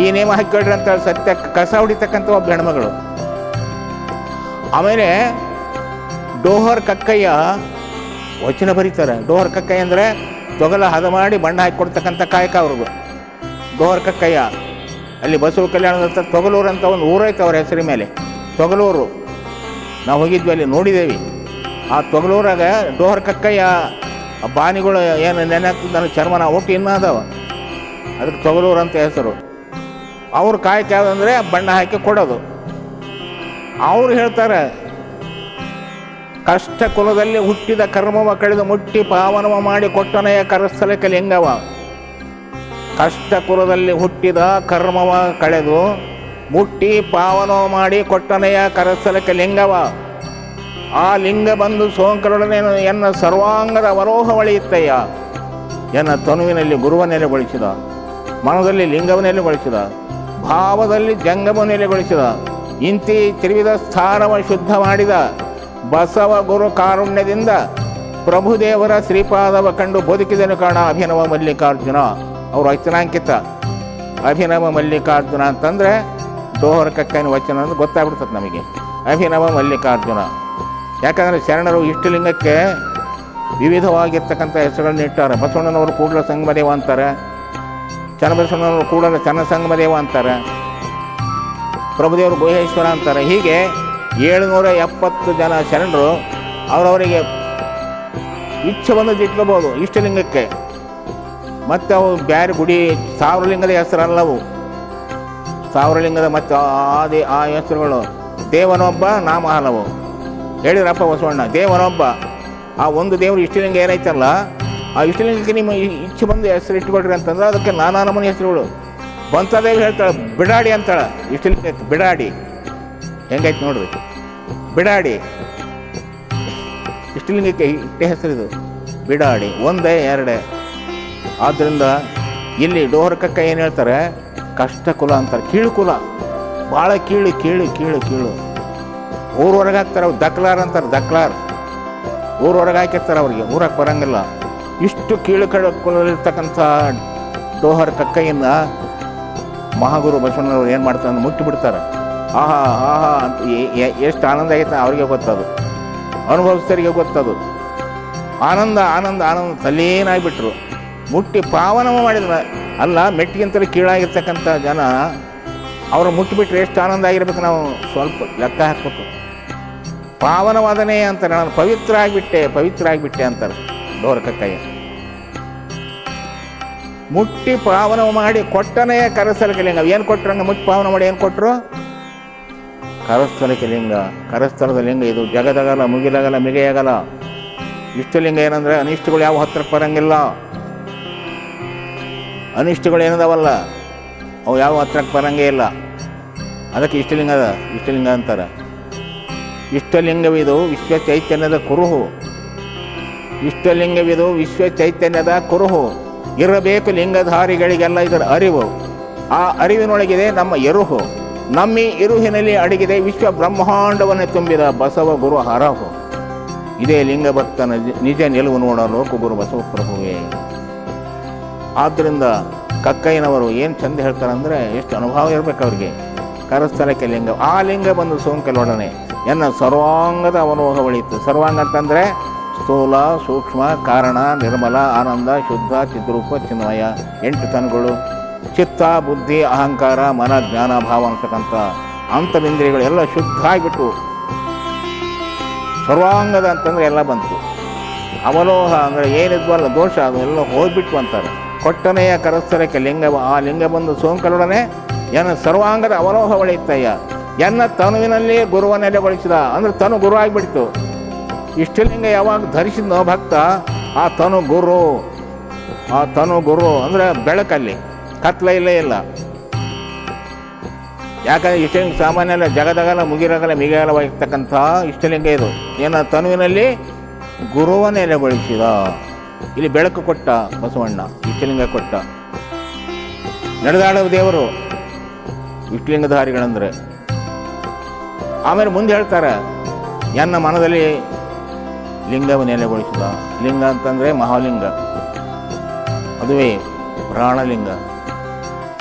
ಈ ನೇಮ ಹಾಕ್ಯಾಡ್ರಿ ಅಂತ ಸತ್ಯ ಕಸ ಹೊಡಿತಕ್ಕಂಥ ಒಬ್ಬ ಹೆಣ್ಮಗಳು. ಆಮೇಲೆ ಡೋಹರ್ ಕಕ್ಕಯ್ಯ, ವಚನ ಬರೀತಾರೆ. ಡೋಹರ್ ಕಕ್ಕಯ್ಯ ಅಂದರೆ ತೊಗಲ ಹದ ಮಾಡಿ ಬಣ್ಣ ಹಾಕಿ ಕೊಡ್ತಕ್ಕಂಥ ಕಾಯಕ ಅವ್ರಿಗು ಡೋಹರ್ ಕಕ್ಕಯ್ಯ, ಅಲ್ಲಿ ಬಸವ ಕಲ್ಯಾಣದ ಹತ್ರ ತೊಗಲೂರು ಅಂತ ಒಂದು ಊರೈತೆ ಅವ್ರ ಹೆಸರಿ ಮೇಲೆ. ತೊಗಲೂರು. ನಾವು ಹೋಗಿದ್ವಿ ಅಲ್ಲಿ ನೋಡಿದ್ದೇವೆ ಆ ತೊಗಲೂರಾಗ ಡೋಹರ್ ಕಕ್ಕಯ್ಯ ಬಾನಿಗಳು ಏನು ನೆನೆ ಹಾಕ್ತಿದ್ದ ಚರ್ಮನ ಒಟ್ಟು ಇನ್ನೂ ಅದಾವ. ಅದಕ್ಕೆ ತೊಗಲೂರು ಅಂತ ಹೆಸರು. ಅವ್ರ ಕಾಯಕ ಯಾವುದಂದ್ರೆ ಬಣ್ಣ ಹಾಕಿ ಕೊಡೋದು. ಅವ್ರು ಹೇಳ್ತಾರೆ, ಕಷ್ಟ ಕುಲದಲ್ಲಿ ಹುಟ್ಟಿದ ಕರ್ಮವ ಕಳೆದು ಮುಟ್ಟಿ ಪಾವನವ ಮಾಡಿ ಕೊಟ್ಟನೆಯ ಕರಸ್ಥಲಕ್ಕೆ ಕಲಿಂಗವ ಕಷ್ಟ ಕುಲದಲ್ಲಿ ಹುಟ್ಟಿದ ಕರ್ಮವ ಕಳೆದು ಮುಟ್ಟಿ ಪಾವನೋ ಮಾಡಿ ಕೊಟ್ಟನೆಯ ಕರಸಲಕ್ಕೆ ಲಿಂಗವ. ಆ ಲಿಂಗ ಬಂದು ಸೋಂಕರೊಡನೆ ಎನ್ನ ಸರ್ವಾಂಗದ ವರೋಹ ಒಳೆಯುತ್ತಯ್ಯ ಎನ್ನ ತನುವಿನಲ್ಲಿ ಗುರುವ ನೆಲೆಗೊಳಿಸಿದ ಮನದಲ್ಲಿ ಲಿಂಗವ ನೆಲೆಗೊಳಿಸಿದ ಭಾವದಲ್ಲಿ ಜಂಗಮ ನೆಲೆಗೊಳಿಸಿದ ಇಂತಿ ತ್ರಿವಿಧ ಸ್ಥಾನವ ಶುದ್ಧ ಮಾಡಿದ, ಬಸವ ಗುರು ಕಾರುಣ್ಯದಿಂದ ಪ್ರಭುದೇವರ ಶ್ರೀಪಾದವ ಕಂಡು ಬದುಕಿದನು ಕಾಣ ಅಭಿನವ ಮಲ್ಲಿಕಾರ್ಜುನ. ಅವರು ವಚನಾಂಕಿತ ಅಭಿನವ ಮಲ್ಲಿಕಾರ್ಜುನ ಅಂತಂದರೆ ಡೋಹರ ಕಕ್ಕನ ವಚನ ಅಂತ ಗೊತ್ತಾಗ್ಬಿಡ್ತದೆ ನಮಗೆ. ಅಭಿನವ ಮಲ್ಲಿಕಾರ್ಜುನ. ಯಾಕಂದರೆ ಶರಣರು ಇಷ್ಟಲಿಂಗಕ್ಕೆ ವಿವಿಧವಾಗಿರ್ತಕ್ಕಂಥ ಹೆಸರುಗಳನ್ನ ಇಟ್ಟಾರೆ. ಬಸವಣ್ಣನವರು ಕೂಡಲ ಸಂಗಮದೇವ ಅಂತಾರೆ. ಚನ್ನಬಸವಣ್ಣನವರು ಕೂಡಲ ಚನ್ನ ಸಂಗಮದೇವ ಅಂತಾರೆ. ಪ್ರಭುದೇವರು ಗುಹೇಶ್ವರ ಅಂತಾರೆ. ಹೀಗೆ ಏಳುನೂರ ಎಪ್ಪತ್ತು ಜನ ಶರಣರು ಅವರವರಿಗೆ ಇಚ್ಛೆ ಬಂದದ್ದು ಇಟ್ಕೋಬೋದು ಇಷ್ಟಲಿಂಗಕ್ಕೆ. ಮತ್ತು ಅವು ಬ್ಯಾರೆ ಗುಡಿ ಸಾವಿರಲಿಂಗದ ಹೆಸರಲ್ಲವು ಸಾವಿರಲಿಂಗದ ಮತ್ತು ಆದಿ ಆ ಹೆಸರುಗಳು ದೇವನೊಬ್ಬ ನಾಮ ಹಲವು ಹೇಳಿದ್ರಪ್ಪ ಬಸವಣ್ಣ, ದೇವನೊಬ್ಬ. ಆ ಒಂದು ದೇವರು ಇಷ್ಟಲಿಂಗ ಏನೈತಲ್ಲ, ಆ ಇಷ್ಟಲಿಂಗಕ್ಕೆ ನಿಮ್ಮ ಇಚ್ಛೆ ಬಂದು ಹೆಸರು ಇಟ್ಕೊಳ್ರಿ ಅಂತಂದ್ರೆ ಅದಕ್ಕೆ ನಾನಾ ನಮೂನಿ ಹೆಸರುಗಳು. ಬಂತದೇವಿ ಹೇಳ್ತಾಳೆ, ಬಿಡಾಡಿ ಅಂತಾಳೆ ಇಷ್ಟಲಿಂಗ ಬಿಡಾಡಿ. ಹೆಂಗೈತೆ ನೋಡ್ರಿ. ಬಿಡಾಡಿ. ಇಷ್ಟಲಿಂಗಕ್ಕೆ ಇಟ್ಟೆ ಹೆಸರಿದು ಬಿಡಾಡಿ, ಒಂದೇ, ಎರಡೇ. ಆದ್ದರಿಂದ ಇಲ್ಲಿ ಡೋಹರಕಕ್ಕ ಏನು ಹೇಳ್ತಾರೆ ಕಷ್ಟ ಕುಲ ಅಂತಾರೆ ಕೀಳು ಕುಲ ಭಾಳ ಕೀಳು ಕೀಳು ಕೀಳು ಕೀಳು. ಊರು ಹಾಕ್ತಾರೆ ಅವ್ರು ದಕ್ಲಾರ್ ಅಂತಾರೆ ದಕ್ಲಾರ್ ಊರು ಹೊರಗೆ ಹಾಕಿರ್ತಾರೆ ಅವ್ರಿಗೆ ಊರಕ್ಕೆ ಬರಂಗಿಲ್ಲ. ಇಷ್ಟು ಕೀಳು ಕಡ ಕುಲದಲ್ಲಿರ್ತಕ್ಕಂಥ ಡೋಹರ್ ಕಕ್ಕಯ್ಯನ ಮಹಾಗುರು ಬಸವಣ್ಣನವ್ರು ಏನು ಮಾಡ್ತಾರೆ ಅಂದ್ರೆ ಮುಟ್ಟಿ ಬಿಡ್ತಾರೆ ಆಹಾ ಆಹಾ ಅಂತ ಎಷ್ಟು ಆನಂದ ಆಗೈತೆ ಅವ್ರಿಗೆ ಗೊತ್ತದು. ಅನುಭವಿಸ್ತರಿಗೆ ಗೊತ್ತದು. ಆನಂದ ಆನಂದ ಆನಂದ ತಲ್ಲೇನಾಗ್ಬಿಟ್ರು ಮುಟ್ಟಿ ಪಾವನವ ಮಾಡಿದ್ರು ಅಲ್ಲ, ಮೆಟ್ಟಿಗಿಂತಲೂ ಕೀಳಾಗಿರ್ತಕ್ಕಂಥ ಜನ, ಅವರು ಮುಟ್ಟಿಬಿಟ್ರೆ ಎಷ್ಟು ಆನಂದ ಆಗಿರ್ಬೇಕು ನಾವು. ಸ್ವಲ್ಪ ಲೆಕ್ಕ ಹಾಕ್ಬೇಕು. ಪಾವನವಾದನೆ ಅಂತಾರೆ. ನಾನು ಪವಿತ್ರ ಆಗಿಬಿಟ್ಟೆ ಪವಿತ್ರ ಆಗಿಬಿಟ್ಟೆ ಅಂತಾರೆ ಡೋರಕಕ್ಕಯ್ಯ ಮುಟ್ಟಿ ಪಾವನ ಮಾಡಿ ಕೊಟ್ಟನೆಯ ಕರಸ್ಥಲಕಲಿಂಗ ಲಿಂಗ. ಏನು ಹಂಗೆ ಮುಟ್ಟಿ ಪಾವನ ಮಾಡಿ ಏನು ಕೊಟ್ಟರು ಕರಸ್ಥಲಕ್ಕೆ ಲಿಂಗ. ಕರಸ್ಥಲದ ಲಿಂಗ ಇದು ಜಗದಗಲ, ಮುಗಿಲಗಲ, ಮಿಗೆಯಗಲ. ಇಷ್ಟಲಿಂಗ ಏನಂದ್ರೆ ಅನಿಷ್ಟಗಳು ಯಾವ ಹತ್ರಕ್ಕೆ ಬರಂಗಿಲ್ಲ. ಅನಿಷ್ಟಗಳು ಏನದವಲ್ಲ? ಅವು ಯಾವ ಹತ್ರಕ್ಕೆ ಬರಂಗೇ ಇಲ್ಲ. ಅದಕ್ಕೆ ಇಷ್ಟಲಿಂಗ ಅದ ಇಷ್ಟಲಿಂಗ ಅಂತಾರೆ. ಇಷ್ಟಲಿಂಗವಿದು ವಿಶ್ವ ಚೈತನ್ಯದ ಕುರುಹು. ಇಷ್ಟಲಿಂಗವಿದು ವಿಶ್ವ ಚೈತನ್ಯದ ಕುರುಹು. ಇರಬೇಕು ಲಿಂಗಧಾರಿಗಳಿಗೆಲ್ಲ ಇದರ ಅರಿವು. ಆ ಅರಿವಿನೊಳಗಿದೆ ನಮ್ಮ ಎರುಹು. ನಮ್ಮ ಇರುಹಿನಲ್ಲಿ ಅಡಗಿದೆ ವಿಶ್ವ ಬ್ರಹ್ಮಾಂಡವನ್ನು ತುಂಬಿದ ಬಸವ ಗುರು ಹರಹು. ಇದೇ ಲಿಂಗಭಕ್ತನ ನಿಜ ನಿಲುವು ನೋಡಲು ಗುರು ಬಸವ ಪ್ರಭುವೇ ಆದ್ದರಿಂದ ಕಕ್ಕಯ್ಯನವರು ಏನು ಚಂದ ಹೇಳ್ತಾರೆ ಅಂದರೆ ಎಷ್ಟು ಅನುಭವ ಇರಬೇಕು ಅವ್ರಿಗೆ. ಕರಸ್ಥಲಕ್ಕೆ ಲಿಂಗ ಆ ಲಿಂಗ ಬಂದು ಸೋಂಕಲೊಡನೆ. ಎನ್ನ ಸರ್ವಾಂಗದ ಅವಲೋಹ ಒಳಿತು. ಸರ್ವಾಂಗ ಅಂತಂದರೆ ಸ್ಥೂಲ, ಸೂಕ್ಷ್ಮ, ಕಾರಣ, ನಿರ್ಮಲ, ಆನಂದ, ಶುದ್ಧ, ಚಿದ್ರೂಪ, ಚಿನ್ಮಯ. ಎಂಟು ತನಗಳು. ಚಿತ್ತ, ಬುದ್ಧಿ, ಅಹಂಕಾರ, ಮನ, ಜ್ಞಾನ, ಭಾವ ಅಂತಕ್ಕಂಥ ಅಂತರಿಂದ್ರಿಯಗಳು ಎಲ್ಲ ಶುದ್ಧ ಆಗಿಬಿಟ್ಟು ಸರ್ವಾಂಗದ ಅಂತಂದರೆ ಎಲ್ಲ ಬಂತು. ಅವಲೋಹ ಅಂದರೆ ಏನಿದ್ವಲ್ಲ ದೋಷ, ಅದೆಲ್ಲ ಹೋಗ್ಬಿಟ್ಟು ಅಂತಾರೆ. ಕೊಟ್ಟನೆಯ ಕರಸ್ಥರಕ್ಕೆ ಲಿಂಗ ಆ ಲಿಂಗ ಬಂದು ಸೋಂಕಲೊಡನೆ ಎನ್ನ ಸರ್ವಾಂಗದ ಅವರೋಹ ಒಳೆಯುತ್ತಯ್ಯ ಎನ್ನ ತನುವಿನಲ್ಲಿ ಗುರುವ ನೆಲೆಗೊಳಿಸಿದ ಅಂದ್ರೆ ತನು ಗುರು ಆಗಿಬಿಡ್ತು. ಇಷ್ಟಲಿಂಗ ಯಾವಾಗ ಧರಿಸಿದ್ನೋ ಭಕ್ತ, ಆ ತನು ಗುರು. ಆ ತನು ಗುರು ಅಂದರೆ ಬೆಳಕಲ್ಲಿ. ಕತ್ಲ ಇಲ್ಲೇ ಇಲ್ಲ. ಯಾಕಂದ್ರೆ ಇಷ್ಟಲಿಂಗ ಸಾಮಾನ್ಯ ಜಗದಗಲ, ಮುಗಿರಗಲ ಮಿಗಿರಗಲವಾಗಿರ್ತಕ್ಕಂಥ ಇಷ್ಟಲಿಂಗ ಇದು. ಏನ ತನುವಿನಲ್ಲಿ ಗುರುವ ನೆಲೆಗೊಳಿಸಿದ ಇಲ್ಲಿ ಬೆಳಕು ಕೊಟ್ಟ ಬಸವಣ್ಣ. ಇಷ್ಟಲಿಂಗ ಕೊಟ್ಟ. ನಡೆದಾಡುವ ದೇವರು ಇಷ್ಟಲಿಂಗಧಾರಿಗಳಂದ್ರೆ ಆಮೇಲೆ ಮುಂದೆ ಹೇಳ್ತಾರೆ, ಎನ್ನ ಮನದಲ್ಲಿ ಲಿಂಗವ ನೆಲೆಗೊಳಿಸಿದ. ಲಿಂಗ ಅಂತಂದರೆ ಮಹಾಲಿಂಗ. ಅದುವೇ ಪ್ರಾಣಲಿಂಗ.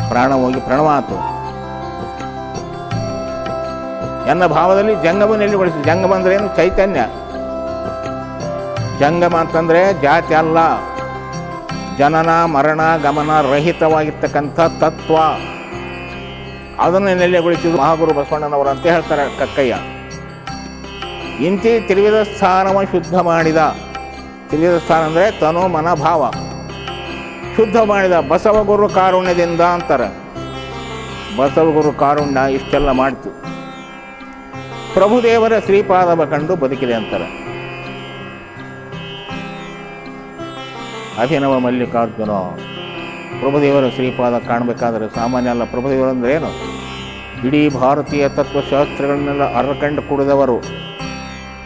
ಪ್ರಾಣ ಹೋಗಿ ಪ್ರಣವಾತು. ಎನ್ನ ಭಾವದಲ್ಲಿ ಜಂಗಮ ನೆಲೆಗೊಳಿಸಿದ. ಜಂಗಮ ಅಂದ್ರೆ ಏನು ಚೈತನ್ಯ. ಜಂಗಮ ಅಂತಂದ್ರೆ ಜಾತಿ ಅಲ್ಲ. ಜನನ, ಮರಣ, ಗಮನ ರಹಿತವಾಗಿರ್ತಕ್ಕಂಥ ತತ್ವ. ಅದನ್ನು ನೆಲೆಗೊಳಿಸಿದ ಮಹಾಗುರು ಬಸವಣ್ಣನವರು ಅಂತ ಹೇಳ್ತಾರೆ ಕಕ್ಕಯ್ಯ. ಇಂತಿ ತಿರುವಿದ ಸ್ಥಾನವ ಶುದ್ಧ ಮಾಡಿದ. ತಿರುವಿದ ಸ್ಥಾನ ಅಂದರೆ ತನು ಮನ ಭಾವ. ಶುದ್ಧ ಮಾಡಿದ ಬಸವಗುರು ಕಾರುಣ್ಯದಿಂದ ಅಂತಾರೆ. ಬಸವಗುರು ಕಾರುಣ್ಯ ಇಷ್ಟೆಲ್ಲ ಮಾಡ್ತು. ಪ್ರಭುದೇವರ ಶ್ರೀಪಾದವ ಕಂಡು ಬದುಕಿದೆ ಅಂತಾರೆ. ಅಭಿನವ ಮಲ್ಲಿಕಾರ್ಜುನ. ಪ್ರಭುದೇವರ ಶ್ರೀಪಾದ ಕಾಣಬೇಕಾದ್ರೆ ಸಾಮಾನ್ಯ ಅಲ್ಲ. ಪ್ರಭುದೇವರು ಅಂದ್ರೆ ಏನು? ಇಡೀ ಭಾರತೀಯ ತತ್ವಶಾಸ್ತ್ರಗಳನ್ನೆಲ್ಲ ಅರಕಂಡು ಕುಡಿದವರು.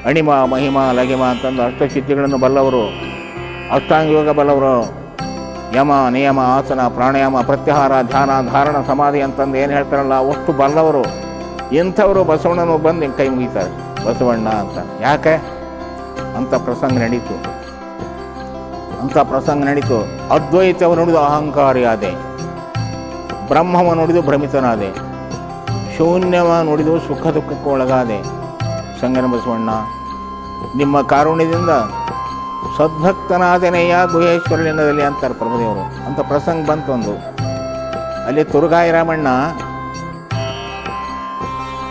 ಅಣಿಮ, ಮಹಿಮ, ಲಗಿಮ ಅಂತಂದು ಅಷ್ಟಸಿದ್ಧಿಗಳನ್ನು ಬಲ್ಲವರು. ಅಷ್ಟಾಂಗ ಯೋಗ ಬಲ್ಲವರು. ಯಮ, ನಿಯಮ, ಆಸನ, ಪ್ರಾಣಾಯಾಮ, ಪ್ರತ್ಯಾಹಾರ, ಧ್ಯಾನ, ಧಾರಣ, ಸಮಾಧಿ ಅಂತಂದು ಏನು ಹೇಳ್ತಾರಲ್ಲ, ಅಷ್ಟು ಬಲ್ಲವರು. ಇಂಥವರು ಬಸವಣ್ಣನ ಬಂದು ಕೈ ಮುಗಿತಾರೆ. ಬಸವಣ್ಣ ಅಂತ. ಯಾಕೆ? ಅಂತ ಪ್ರಸಂಗ ನಡೀತು. ಅಂತ ಪ್ರಸಂಗ ನಡೀತು. ಅದ್ವೈತವ ನೋಡಿದ ಅಹಂಕಾರಿಯಾದೆ. ಬ್ರಹ್ಮವ ನೋಡಿದು ಭ್ರಮಿತನಾದೆ. ಶೂನ್ಯವ ನೋಡಿದು ಸುಖ ದುಃಖಕ್ಕೆ ಒಳಗಾದೆ. ಸಂಗನ ಬಸವಣ್ಣ, ನಿಮ್ಮ ಕಾರುಣ್ಯದಿಂದ ಸದ್ಭಕ್ತನಾದನೆಯ ಗುಹೇಶ್ವರ ಲಿಂಗದಲ್ಲಿ ಅಂತಾರೆ ಪ್ರಭುದೇವರು. ಅಂತ ಪ್ರಸಂಗ ಬಂತು ಒಂದು ಅಲ್ಲಿ ತುರುಗಾಯಿ ರಾಮಣ್ಣ,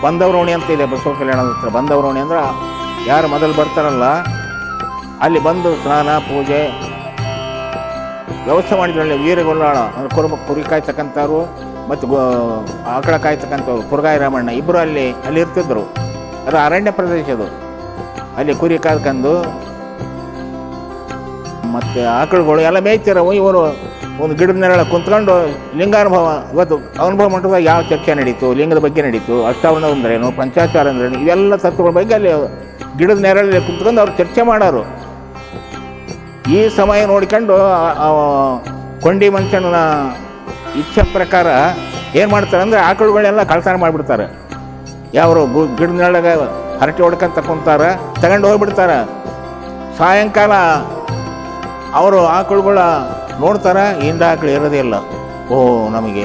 ಬಂದವರೋಣಿ ಅಂತ ಇದೆ ಬಸವ ಕಲ್ಯಾಣದ ಹತ್ರ. ಬಂದವರೋಣಿ ಅಂದ್ರೆ ಯಾರು ಮೊದಲು ಬರ್ತಾರಲ್ಲ, ಅಲ್ಲಿ ಬಂದು ಸ್ನಾನ, ಪೂಜೆ ವ್ಯವಸ್ಥೆ ಮಾಡಿದ್ರಲ್ಲಿ ವೀರಗೊಲ್ಲಾಳ ಕುರುಬ ಕುರಿ ಕಾಯ್ತಕ್ಕಂಥವ್ರು ಮತ್ತು ಗೋ, ಆಕಳ ಕಾಯ್ತಕ್ಕಂಥವ್ರು ಕುರುಗಾಯಿ ರಾಮಣ್ಣ ಇಬ್ಬರು ಅಲ್ಲಿ ಅಲ್ಲಿ ಇರ್ತಿದ್ರು. ಅದು ಅರಣ್ಯ ಪ್ರದೇಶ ಅದು. ಅಲ್ಲಿ ಕುರಿ ಕಾಯ್ಕೊಂಡು ಮತ್ತು ಆಕಳುಗಳು ಎಲ್ಲ ಮೇಯ್ತಿರವು ಇವರು ಒಂದು ಗಿಡದ ನೆರಳ ಕುಂತ್ಕೊಂಡು ಲಿಂಗಾನುಭವ, ಇವತ್ತು ಅನುಭವ ಮಟ್ಟದಾಗ ಯಾವ ಚರ್ಚೆ ನಡೀತು, ಲಿಂಗದ ಬಗ್ಗೆ ನಡೀತು ಅಷ್ಟಾವರಣ ಅಂದ್ರೇನು ಪಂಚಾಚಾರ ಅಂದ್ರೇನು, ಇವೆಲ್ಲ ತತ್ವಗಳ ಬಗ್ಗೆ ಅಲ್ಲಿ ಗಿಡದ ನೆರಳಲ್ಲಿ ಕುಂತ್ಕೊಂಡು ಅವ್ರು ಚರ್ಚೆ ಮಾಡೋರು. ಈ ಸಮಯ ನೋಡ್ಕೊಂಡು ಕೊಂಡಿ ಮನುಷ್ಯನ ಇಚ್ಛೆ ಪ್ರಕಾರ ಏನು ಮಾಡ್ತಾರೆ ಅಂದರೆ ಆಕಳುಗಳೆಲ್ಲ ಕಳ್ತಾನ ಮಾಡಿಬಿಡ್ತಾರೆ. ಯಾವರು ಗು ನೆರಳಾಗ ಹರಟೆ ಹೊಡ್ಕೊಂಡು ತಕೊಂತಾರೆ ತಗೊಂಡು ಹೋಗ್ಬಿಡ್ತಾರೆ. ಸಾಯಂಕಾಲ ಅವರು ಆಕಳುಗಳ ನೋಡ್ತಾರೆ, ಹಿಂದ ಆಕಳು ಇರೋದೇ ಇಲ್ಲ. ಓ, ನಮಗೆ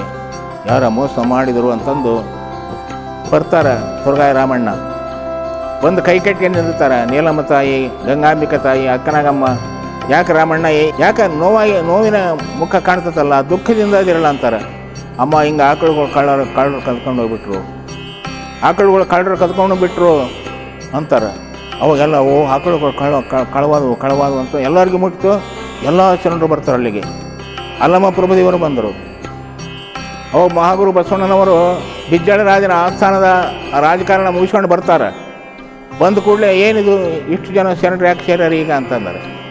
ಯಾರ ಮೋಸ ಮಾಡಿದರು ಅಂತಂದು ಬರ್ತಾರೆ ತುರ್ಗಾಯ ರಾಮಣ್ಣ. ಒಂದು ಕೈ ಕಟ್ಕೊಂಡು ನಿಲ್ತಾರೆ ನೀಲಮ್ಮ ತಾಯಿ, ಗಂಗಾಂಬಿಕ ತಾಯಿ, ಅಕ್ಕನಾಗಮ್ಮ ಯಾಕೆ ರಾಮಣ್ಣ ಯಾಕೆ ನೋವಾಗಿ ನೋವಿನ ಮುಖ ಕಾಣ್ತದಲ್ಲ, ದುಃಖದಿಂದ ಅದಿರಲ್ಲ ಅಂತಾರೆ. ಅಮ್ಮ, ಹಿಂಗೆ ಆಕಳುಗಳು ಕಳ್ಳರು ಕಳ್ಳರು ಕದ್ಕೊಂಡು ಹೋಗ್ಬಿಟ್ರು. ಆಕಳುಗಳು ಕಳ್ಳರು ಕದ್ಕೊಂಡು ಬಿಟ್ರು ಅಂತಾರೆ. ಅವಾಗೆಲ್ಲ, ಓ, ಆಕಳುಗಳು ಕಳ್ಳ ಕ- ಕಳವಾದವು ಕಳವಾದವು ಅಂತ ಎಲ್ಲರಿಗೂ ಮುಟ್ಟಿತು ಎಲ್ಲ ಶರಣರು ಬರ್ತಾರೆ ಅಲ್ಲಿಗೆ. ಅಲ್ಲಮ್ಮ ಪ್ರಭುದೇವರು ಬಂದರು. ಅವಾಗ ಮಹಾಗುರು ಬಸವಣ್ಣನವರು ಬಿಜ್ಜಳ ರಾಜನ ಆಸ್ಥಾನದ ರಾಜಕಾರಣ ಮುಗಿಸ್ಕೊಂಡು ಬರ್ತಾರೆ. ಬಂದ ಕೂಡಲೇ ಏನಿದು, ಇಷ್ಟು ಜನ ಶರಣರು ಯಾಕೆ ಸೇರ್ಯಾರ ಈಗ ಅಂತಂದರೆ.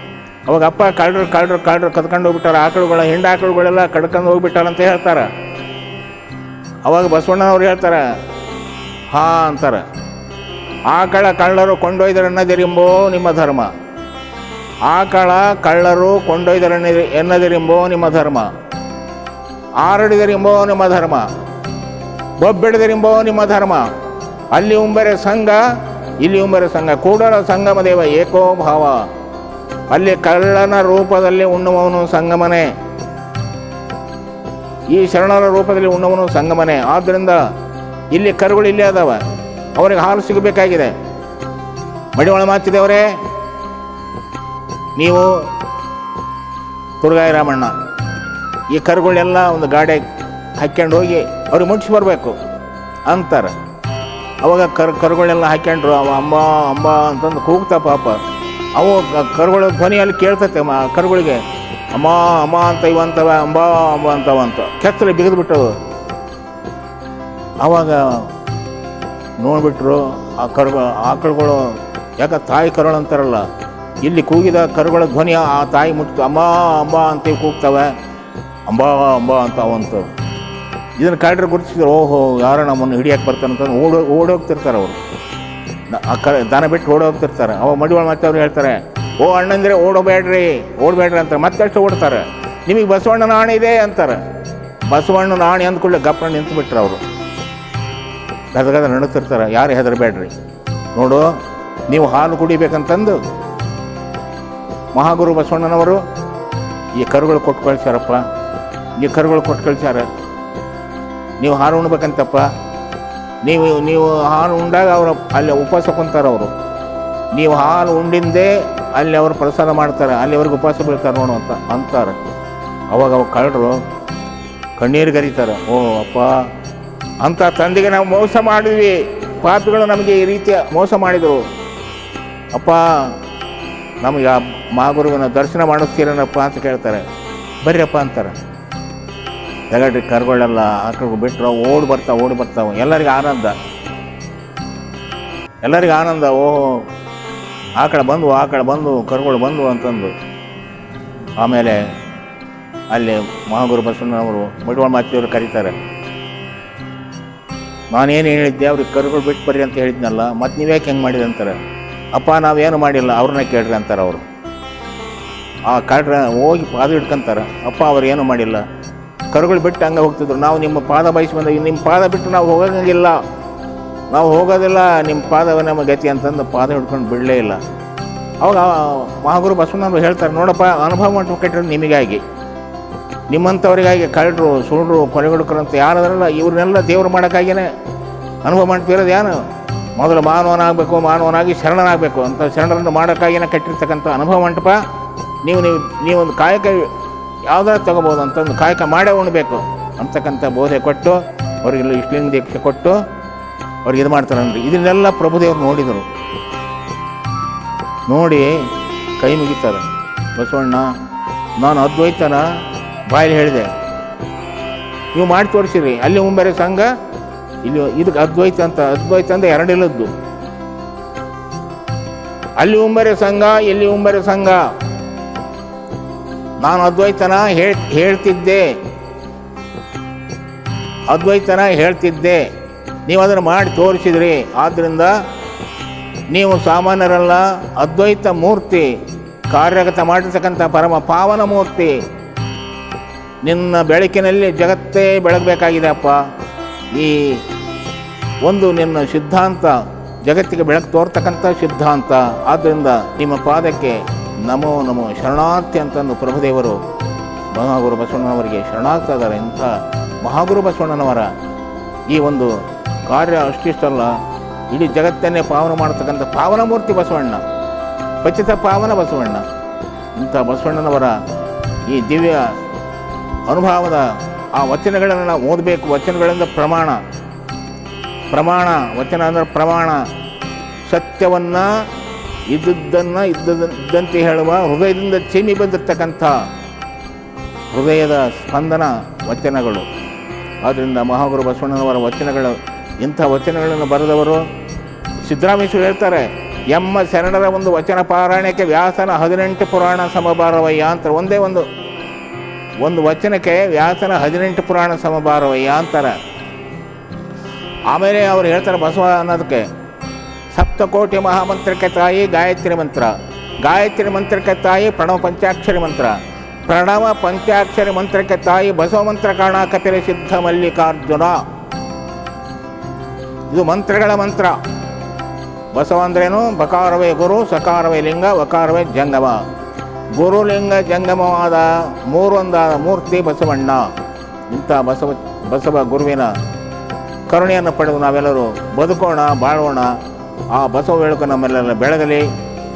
ಅವಾಗ ಅಪ್ಪ ಕಳ್ಳರು ಕಳ್ಳರು ಕಳ್ಳರು ಕದ್ಕೊಂಡು ಹೋಗ್ಬಿಟ್ಟಾರ. ಆಕಳುಗಳ ಹೆಂಡ ಆಕಳುಗಳೆಲ್ಲ ಕಡ್ಕೊಂಡು ಹೋಗ್ಬಿಟ್ಟಾರಂತ ಹೇಳ್ತಾರೆ. ಅವಾಗ ಬಸವಣ್ಣನವ್ರು ಹೇಳ್ತಾರೆ, ಹಾ ಅಂತಾರೆ. ಆಕಳ ಕಳ್ಳರು ಕೊಂಡೊಯ್ದರೆನ್ನದಿರಿಂಬೋ ನಿಮ್ಮ ಧರ್ಮ. ಆಕಳ ಕಳ್ಳರು ಕೊಂಡೊಯ್ದರೆನ್ನ ಎನ್ನದಿರಿಂಬೋ ನಿಮ್ಮ ಧರ್ಮ. ಆರಡಿದರಿಂಬೋ ನಿಮ್ಮ ಧರ್ಮ. ಬೊಬ್ಬಿಡದಿರಿಂಬೋ ನಿಮ್ಮ ಧರ್ಮ. ಅಲ್ಲಿ ಉಂಬರೆ ಸಂಘ, ಇಲ್ಲಿ ಉಂಬರೆ ಸಂಘ. ಕೂಡಲ ಸಂಗಮ ದೇವ ಏಕೋ ಭಾವ. ಅಲ್ಲಿ ಕಳ್ಳನ ರೂಪದಲ್ಲಿ ಉಣ್ಣುವವನು ಸಂಗಮನೆ. ಈ ಶರಣರ ರೂಪದಲ್ಲಿ ಉಣ್ಣವನು ಸಂಗಮನೆ. ಆದ್ದರಿಂದ ಇಲ್ಲಿ ಕರುಗಳು ಇಲ್ಲೇ ಅದಾವ. ಅವರಿಗೆ ಹಾಲು ಸಿಗಬೇಕಾಗಿದೆ. ಮಡಿವಾಳ ಮಾತಿದೆಯವರೇ ನೀವು ತುರ್ಗಾಯಿ ರಾಮಣ್ಣ, ಈ ಕರುಗಳೆಲ್ಲ ಒಂದು ಗಾಡಿ ಹಾಕ್ಕೊಂಡು ಹೋಗಿ ಅವ್ರಿಗೆ ಮುಟ್ಟಿಸಿ ಬರಬೇಕು ಅಂತಾರೆ. ಅವಾಗ ಕರ್, ಕರುಗಳೆಲ್ಲ ಹಾಕ್ಕೊಂಡ್ರು ಅವ ಅಂಬ ಅಂಬ ಅಂತಂದು ಕೂಗ್ತಾ ಪಾಪ. ಅವು ಕರುಗಳ ಧ್ವನಿಯಲ್ಲಿ ಕೇಳ್ತೈತೆ ಮ ಕರುಗಳಿಗೆ. ಅಮ್ಮ ಅಮ್ಮ ಅಂತ ಇವಂತವ, ಅಂಬ ಅಂಬ ಅಂತವ ಅಂತ. ಕೆತ್ತಲೆ ಬಿಗಿದು ಬಿಟ್ಟವು. ಅವಾಗ ನೋಡ್ಬಿಟ್ರು ಆ ಕರು ಆಕಳುಗಳು ಯಾಕೆ ತಾಯಿ ಕರುಗಳು ಅಂತಾರಲ್ಲ. ಇಲ್ಲಿ ಕೂಗಿದ ಕರುಗಳ ಧ್ವನಿ ಆ ತಾಯಿ ಮುಟ್ತು, ಅಮ್ಮ, ಅಂಬ ಅಂತ ಕೂಗ್ತವೆ. ಅಂಬ ಅಂಬ ಅಂತ ಅವಂತು ಇದನ್ನು ಕಾಡ್ರೆ ಗುರುತಿಸಿದ್ರು. ಓಹೋ, ಯಾರೋ ನಮ್ಮನ್ನು ಹಿಡಿಯಕ್ಕೆ ಬರ್ತಾನಂತ ಓಡೋ, ಓಡೋಗ್ತಿರ್ತಾರೆ ಅವರು. ಕ ದನ ಬಿಟ್ಟು ಓಡೋಗ್ತಿರ್ತಾರೆ ಅವ ಮಡಿವಾಳ ಮತ್ತೆ ಅವ್ರು ಹೇಳ್ತಾರೆ, ಓ ಅಣ್ಣಂದ್ರೆ, ಓಡಬೇಡ್ರಿ ಓಡಬೇಡ್ರಿ ಅಂತಾರೆ ಮತ್ತಷ್ಟು ಓಡ್ತಾರೆ. ನಿಮಗೆ ಬಸವಣ್ಣನ ಆಣೆ ಇದೆ ಅಂತಾರೆ. ಬಸವಣ್ಣನ ಆಣೆ ಅಂದ್ಕೊಳ್ಳಿ ಗಪ್ಪನ ನಿಂತು ಬಿಟ್ರು ಅವರು. ಗದಗದ ನಡುತ್ತಿರ್ತಾರೆ ಯಾರು ಹೆದರಬೇಡ್ರಿ? ನೋಡು, ನೀವು ಹಾಲು ಕುಡಿಬೇಕಂತಂದು ಮಹಾಗುರು ಬಸವಣ್ಣನವರು ಈ ಕರುಗಳು ಕೊಟ್ಟು ಕಳ್ಸ್ಯಾರಪ್ಪ. ಈ ಕರುಗಳು ಕೊಟ್ಟು ಕಳ್ಸ್ಯಾರ. ನೀವು ಹಾಲು ಉಣ್ಬೇಕಂತಪ್ಪ. ನೀವು ನೀವು ಹಾಲು ಉಂಡಾಗ ಅವರು ಅಲ್ಲಿ ಉಪವಾಸ ಕುಂತಾರೆ ಅವರು. ನೀವು ಹಾಲು ಉಂಡಿಂದೇ ಅಲ್ಲಿ ಅವರು ಪ್ರಸಾದ ಮಾಡ್ತಾರೆ, ಅಲ್ಲಿ ಅವ್ರಿಗೆ ಉಪವಾಸ ಬೀಳ್ತಾರೆ ನೋಡು ಅಂತ ಅಂತಾರೆ. ಅವಾಗ ಅವ ಕಳ್ಳರು ಕಣ್ಣೀರು ಗರಿತಾರೆ, ಓ ಅಪ್ಪ. ಅಂತ ತಂದೆಗೆ ನಾವು ಮೋಸ ಮಾಡಿದ್ವಿ. ಪಾಪಿಗಳು ನಮಗೆ ಈ ರೀತಿಯ ಮೋಸ ಮಾಡಿದರು. ಅಪ್ಪ, ನಮಗೆ ಆ ಮಹಾಗುರುವಿನ ದರ್ಶನ ಮಾಡಿಸ್ತೀರೇನಪ್ಪ ಅಂತ ಕೇಳ್ತಾರೆ. ಬರ್ರಿಯಪ್ಪ ಅಂತಾರೆ. ತಗಡ್ರಿ ಕರ್ಗಳೆಲ್ಲ ಹಾಕೋ ಬಿಟ್ಟರು ಓಡಿ ಬರ್ತಾವೆ ಓಡಿ ಬರ್ತಾವೆ ಎಲ್ಲರಿಗೂ ಆನಂದ. ಎಲ್ಲರಿಗೂ ಆನಂದ, ಓಹೋ ಆಕಳ ಬಂದು ಆಕಳ ಬಂದು, ಕರುಗಳು ಬಂದು ಅಂತಂದು. ಆಮೇಲೆ ಅಲ್ಲಿ ಮಹಾಗುರು ಬಸವಣ್ಣನವರು ಮಡಿವಾಳ ಮಾತಿಯವರು ಕರೀತಾರೆ. ನಾನೇನು ಹೇಳಿದ್ದೆ, ಅವ್ರಿಗೆ ಕರುಗಳು ಬಿಟ್ಟು ಬರ್ರಿ ಅಂತ ಹೇಳಿದ್ನಲ್ಲ ಮತ್ತು ನೀವ್ಯಾಕೆ ಹೆಂಗೆ ಮಾಡಿದೆ ಅಂತಾರೆ. ಅಪ್ಪ, ನಾವೇನು ಮಾಡಿಲ್ಲ, ಅವ್ರನ್ನ ಕೇಳ್ರಿ ಅಂತಾರೆ ಅವರು. ಆ ಕಳ್ರ ಹೋಗಿ ಪಾದ ಹಿಡ್ಕೊಂತಾರೆ. ಅಪ್ಪ, ಅವ್ರು ಏನು ಮಾಡಿಲ್ಲ. ಕರುಗಳು ಬಿಟ್ಟು ಹಂಗೆ ಹೋಗ್ತಿದ್ರು. ನಾವು ನಿಮ್ಮ ಪಾದ ಬಯಸಿ ಬಂದಾಗ ನಿಮ್ಮ ಪಾದ ಬಿಟ್ಟು ನಾವು ಹೋಗಂಗಿಲ್ಲ ನಾವು ಹೋಗೋದಿಲ್ಲ, ನಿಮ್ಮ ಪಾದವ ನಮ್ಮ ಗತಿ ಅಂತಂದು ಪಾದ ಹಿಡ್ಕೊಂಡು ಬಿಡಲೇ ಇಲ್ಲ. ಅವಾಗ ಮಹಾಗುರು ಬಸವಣ್ಣವರು ಹೇಳ್ತಾರೆ, ನೋಡಪ್ಪ, ಅನುಭವ ಮಾಡ್ಬೇಕಿಟ್ರೆ ನಿಮಗಾಗಿ. ನಿಮ್ಮಂಥವ್ರಿಗಾಗಿ ಕಳ್ಳರು ಸುಳ್ಳು ಅಂತ ಯಾರದ್ರಲ್ಲ, ಇವ್ರನ್ನೆಲ್ಲ ದೇವ್ರು ಮಾಡೋಕ್ಕಾಗಿಯೇ ಅನುಭವ ಮಾಡ್ತಿರೋದು ಏನು ಮೊದಲು ಮಾನವನಾಗಬೇಕು, ಮಾನವನಾಗಿ ಶರಣನಾಗಬೇಕು. ಅಂತ ಶರಣರನ್ನು ಮಾಡೋಕ್ಕಾಗಿಯೇ ಕಟ್ಟಿರ್ತಕ್ಕಂಥ ಅನುಭವ ಮಂಟಪ. ನೀವು ನೀವು ನೀವೊಂದು ಕಾಯಕ ಯಾವ್ದಾರು ತಗೋಬೋದು ಅಂತಂದು ಕಾಯಕ ಮಾಡೇ ಉಣ್ಬೇಕು. ಅಂತಕ್ಕಂಥ ಬೋಧೆ ಕೊಟ್ಟು ಅವ್ರಿಗೆಲ್ಲ ಇಷ್ಟಲಿಂಗ ದೀಕ್ಷೆ ಕೊಟ್ಟು, ಅವ್ರಿಗೆ ಇದು ಮಾಡ್ತಾರನ್ರಿ ಇದನ್ನೆಲ್ಲ ಪ್ರಭುದೇವರು ನೋಡಿದರು. ನೋಡಿ ಕೈ ಮುಗಿತಾರೆ ಬಸವಣ್ಣ, ನಾನು ಅದ್ವೈತನ ಬಾಯಲ್ಲಿ ಹೇಳಿದೆ. ನೀವು ಮಾಡಿ ತೋರಿಸಿರಿ. ಅಲ್ಲಿ ಮುಂಬೆರೆ ಸಂಘ, ಇಲ್ಲಿ ಇದಕ್ಕೆ ಅದ್ವೈತ ಅಂತ ಅದ್ವೈತ ಅಂತ ಎರಡಿಲ್ಲದ್ದು ಅಲ್ಲಿ ಉಂಬರೆ ಸಂಘ, ಇಲ್ಲಿ ಉಂಬರೆ ಸಂಘ. ನಾನು ಅದ್ವೈತನ ಹೇಳ್, ಹೇಳ್ತಿದ್ದೆ. ಅದ್ವೈತನ ಹೇಳ್ತಿದ್ದೆ. ನೀವು ಅದನ್ನು ಮಾಡಿ ತೋರಿಸಿದ್ರಿ. ಆದ್ದರಿಂದ ನೀವು ಸಾಮಾನ್ಯರಲ್ಲ, ಅದ್ವೈತ ಮೂರ್ತಿ, ಕಾರ್ಯಗತ ಮಾಡಿರ್ತಕ್ಕಂಥ ಪರಮ ಪಾವನ ಮೂರ್ತಿ. ನಿನ್ನ ಬೆಳಕಿನಲ್ಲಿ ಜಗತ್ತೇ ಬೆಳಗಬೇಕಾಗಿದೆ ಅಪ್ಪ ಈ ಒಂದು ನಿನ್ನ ಸಿದ್ಧಾಂತ, ಜಗತ್ತಿಗೆ ಬೆಳಕು ತೋರ್ತಕ್ಕಂಥ ಸಿದ್ಧಾಂತ. ಆದ್ದರಿಂದ ನಿಮ್ಮ ಪಾದಕ್ಕೆ ನಮೋ ನಮೋ ಶರಣಾರ್ಥಿ ಅಂತಂದು ಪ್ರಭುದೇವರು ಮಹಾಗುರು ಬಸವಣ್ಣನವರಿಗೆ ಶರಣಾಗ್ತಾಯಿದ್ದಾರೆ. ಇಂಥ ಮಹಾಗುರು ಬಸವಣ್ಣನವರ ಈ ಒಂದು ಕಾರ್ಯ ಅಷ್ಟಿಷ್ಟಲ್ಲ. ಇಡೀ ಜಗತ್ತನ್ನೇ ಪಾವನ ಮಾಡತಕ್ಕಂಥ ಪಾವನ ಮೂರ್ತಿ ಬಸವಣ್ಣ ಪಚಿತ ಪಾವನ ಬಸವಣ್ಣ. ಇಂಥ ಬಸವಣ್ಣನವರ ಈ ದಿವ್ಯ ಅನುಭವದ ಆ ವಚನಗಳನ್ನು ಓದಬೇಕು. ವಚನಗಳಿಂದ ಪ್ರಮಾಣ ಪ್ರಮಾಣ, ವಚನ ಅಂದರೆ ಪ್ರಮಾಣ. ಸತ್ಯವನ್ನು ಇದ್ದದ್ದನ್ನು ಇದ್ದಂತೆ ಹೇಳುವ ಹೃದಯದಿಂದ ಚಿಮ್ಮಿ ಬಂದಿರತಕ್ಕಂಥ ಹೃದಯದ ಸ್ಪಂದನ ವಚನಗಳು. ಆದ್ದರಿಂದ ಮಹಾಗುರು ಬಸವಣ್ಣನವರ ವಚನಗಳು, ಇಂಥ ವಚನಗಳನ್ನು ಬರೆದವರು ಸಿದ್ದರಾಮೇಶ್ವರ ಹೇಳ್ತಾರೆ, ಎಮ್ಮ ಶರಣರ ಒಂದು ವಚನ ಪಾರಾಯಣಕ್ಕೆ ವ್ಯಾಸನ ಹದಿನೆಂಟು ಪುರಾಣ ಸಮಭಾರವಯ್ಯ ಅಂತ ಒಂದೇ ಒಂದು ಒಂದು ವಚನಕ್ಕೆ ವ್ಯಾಸನ ಹದಿನೆಂಟು ಪುರಾಣ ಸಮಭಾರವಯ್ಯ ಅಂತಾರೆ. ಆಮೇಲೆ ಅವ್ರು ಹೇಳ್ತಾರೆ ಬಸವ ಅನ್ನೋದಕ್ಕೆ ಸಪ್ತಕೋಟಿ ಮಹಾಮಂತ್ರಕ್ಕೆ ತಾಯಿ ಗಾಯತ್ರಿ ಮಂತ್ರ. ಗಾಯತ್ರಿ ಮಂತ್ರಕ್ಕೆ ತಾಯಿ ಪ್ರಣವ ಪಂಚಾಕ್ಷರಿ ಮಂತ್ರ. ಪ್ರಣವ ಪಂಚಾಕ್ಷರಿ ಮಂತ್ರಕ್ಕೆ ತಾಯಿ ಬಸವ ಮಂತ್ರ ಕಾರಣ ಕಪಿಲ ಸಿದ್ಧ ಮಲ್ಲಿಕಾರ್ಜುನ. ಇದು ಮಂತ್ರಗಳ ಮಂತ್ರ. ಬಸವ ಅಂದ್ರೇನು? ಬಕಾರವೇ ಗುರು, ಸಕಾರವೇ ಲಿಂಗ, ವಕಾರವೇ ಜಂಗಮ. ಗುರುಲಿಂಗ ಜಂಗಮವಾದ ಮೂರೊಂದಾದ ಮೂರ್ತಿ ಬಸವಣ್ಣ. ಇಂಥ ಬಸವ ಬಸವ ಗುರುವಿನ ಕರುಣೆಯನ್ನು ಪಡೆದು ನಾವೆಲ್ಲರೂ ಬದುಕೋಣ, ಬಾಳೋಣ. ಆ ಬಸವ ಬೆಳಕು ನಮ್ಮೆಲ್ಲ ಬೆಳಗಲಿ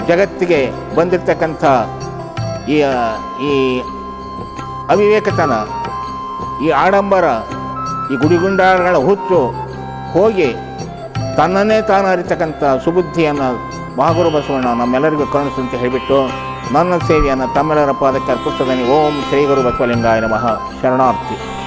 ಜಗತ್ತಿಗೆ ಬಂದಿರತಕ್ಕಂಥ ಈ ಈ ಅವಿವೇಕತನ, ಈ ಆಡಂಬರ, ಈ ಗುಡಿಗುಂಡಾರಗಳ ಹುಚ್ಚು ಹೋಗಿ ತನ್ನನ್ನೇ ತಾನು ಅರಿತಕ್ಕಂಥ ಸುಬುದ್ಧಿಯನ್ನು ಮಹಾಗುರು ಬಸವಣ್ಣ ನಮ್ಮೆಲ್ಲರಿಗೂ ಕರುಣಿಸಂತ ಹೇಳಿಬಿಟ್ಟು ನನ್ನ ಸೇವೆಯನ್ನು ತಮ್ಮೆಲ್ಲರ ಪಾದಕ್ಕೆ ಅರ್ಪಿಸ್ತದೆ ಓಂ ಶ್ರೀ ಗುರು ಬಸವಲಿಂಗಾಯ ನಮಃ. ಶರಣಾರ್ಥಿ.